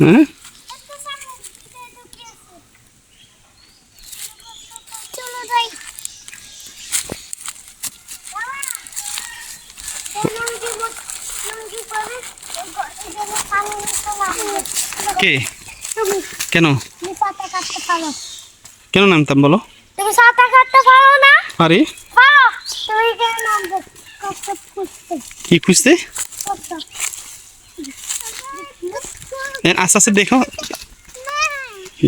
হ্যাঁ কে? কেন? তুমি কাটতে পারো কেন নামতাম বলো? তুমি সাঁতার কাটতে পারো না? আরে? তুমি কেন নামবে? কি খুঁজতে? আস্তে আস্তে দেখো।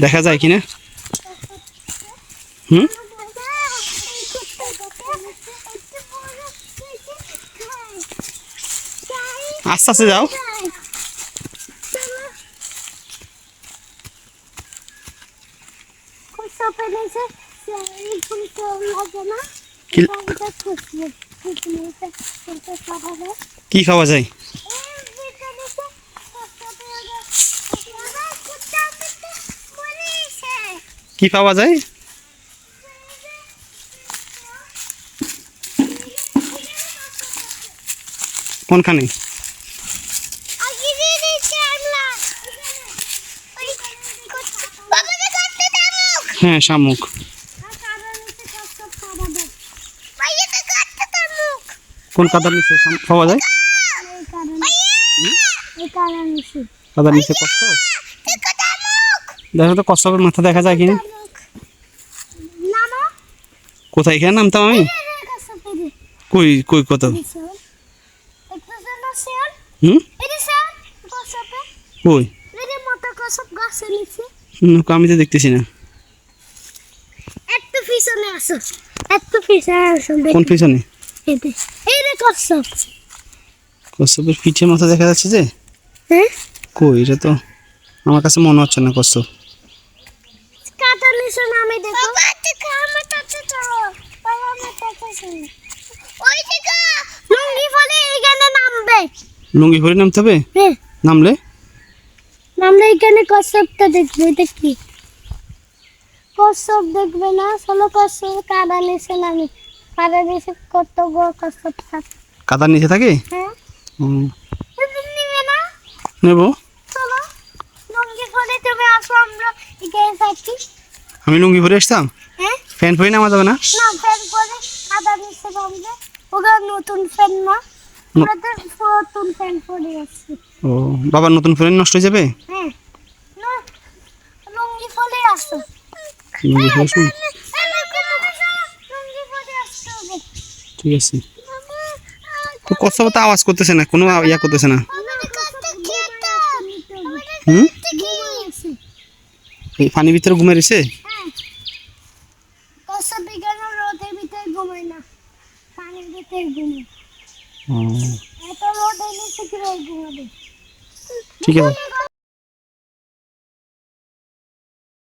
দেখা যায় কিনা? হুম? আস্তে আস্তে যাও। কি- কি খাওয়া যায়? কি পাওয়া যায়? কোনখানে? হ্যাঁ শামুক। কোন কাদার নিচে পাওয়া যায়? কাদার নিচে কষ্ট? দেখো তো কষ্টকের মাথা দেখা যায় কিনা। কোথায় এখানে নামতাম আমি? কই কই কত? হুম? কই? আমি তো দেখতেছি না। একটু পিছনে আসো একটু পিছনে আসো কোন পিছনে। এই রে কচ্ছপ। কশ্যপের পিঠে মাথা দেখা যাচ্ছে যে? হ্যাঁ? কই এটা তো আমার কাছে মনে হচ্ছে না কশ্যপ কাটা নিচে নামে দেখো। বাবা দেখো আমার কাছে চলো বাবা আমার কাছে ওই দেখো লুঙ্গি ফলে এখানে নামবে। লুঙ্গি নামতে হবে? হ্যাঁ। নামলে? নামলে এখানে কচ্ছপটা দেখবে এটা কি কচ্ছপ দেখবে না? চলো কচ্ছপ কাদা নিচে নামে। কাদা নিচে কত বড় কচ্ছপ থাকে। কাদার নিচে থাকে? হ্যাঁ। নিবে না নেব চলো লুঙ্গি ফলে তুমি আসো আমরা এখানে থাকি। আমি লুঙ্গি ভরে আসতাম? হ্যাঁ? ফ্যান ভরে নামা যাবে না? না পরে নিচে নামবে নতুন না। পরে ও বাবার নতুন ফ্যান নষ্ট হয়ে যাবে? হ্যাঁ। লুঙ্গি লুঙ্গি আসতে ঠিক আছে। তো তো আওয়াজ করতেছে না কোনো ইয়া করতেছে না। হুম? এই পানির ভিতরে ঘুমে রয়েছে? রোদ ঠিক আছে।